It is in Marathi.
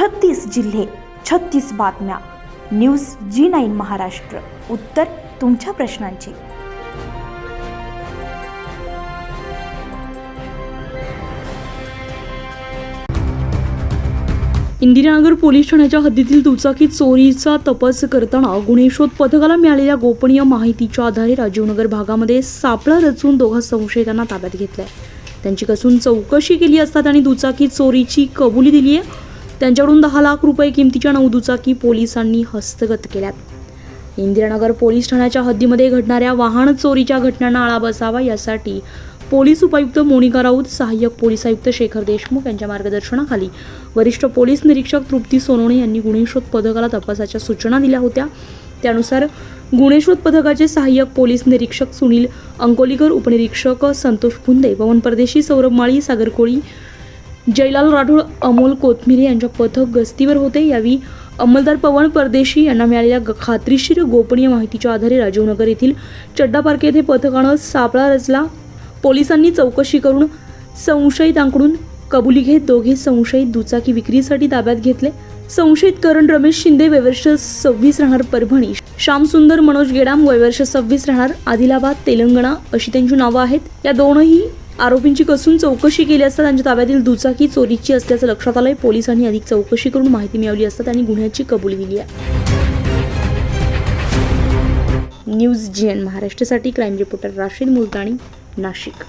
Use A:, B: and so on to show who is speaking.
A: छत्तीस जिल्हे छत्तीस बातम्या. News G nine Maharashtra. उत्तर तुमच्या प्रश्नांची.
B: इंदिरानगर पोलीस ठाण्याच्या हद्दीतील दुचाकी चोरीचा तपास करताना गुन्हे शोध पथकाला मिळालेल्या गोपनीय माहितीच्या आधारे राजीवनगर भागामध्ये सापळा रचून दोघा संशयितांना ताब्यात घेतलाय. त्यांची कसून चौकशी केली असतात आणि दुचाकी चोरीची कबुली दिली आहे त्यांच्याकडून दहा लाख रुपये किमतीच्या नऊ दुचाकी पोलिसांनी हस्तगत केल्यात. इंदिरानगर पोलीस ठाण्याच्या हद्दीमध्ये घडणाऱ्या वाहन चोरीच्या घटनांना आळा बसावा यासाठी पोलीस उपायुक्त मोनिका राऊत सहाय्यक पोलीस आयुक्त शेखर देशमुख यांच्या मार्गदर्शनाखाली वरिष्ठ पोलीस निरीक्षक तृप्ती सोनवणे यांनी गुन्हे शोध पथकाला तपासाच्या सूचना दिल्या होत्या. त्यानुसार गुन्हे शोध पथकाचे सहाय्यक पोलीस निरीक्षक सुनील अंकोलीकर उपनिरीक्षक संतोष फुंदे पवन परदेशी सौरभ माळी सागर कोळी जयलाल राठोड अमोल कोथमिरे यांच्या पथक गस्तीवर होते. यावेळी अंमलदार पवन परदेशी यांना मिळालेल्या खात्रीशीर गोपनीय माहितीच्या आधारे राजीवनगर येथील चड्डा पार्क येथे पथकानं सापळा रचला. पोलिसांनी चौकशी करून संशयितांकडून कबुली घेत दोघे संशयित दुचाकी विक्रीसाठी ताब्यात घेतले. संशयित करण रमेश शिंदे वयवर्ष सव्वीस राहणार परभणी. श्यामसुंदर मनोज गेडाम वयवर्ष सव्वीस राहणार आदिलाबाद तेलंगणा अशी त्यांची नावं आहेत. या दोनही आरोपींची कसून चौकशी केली असता त्यांच्या ताब्यातील दुचाकी चोरीची असल्याचं लक्षात आलंय. पोलिसांनी अधिक चौकशी करून माहिती मिळवली असता त्यांनी गुन्ह्याची कबुली दिली आहे. न्यूज जी एन महाराष्ट्रासाठी क्राईम रिपोर्टर राशीद मुलताणी नाशिक.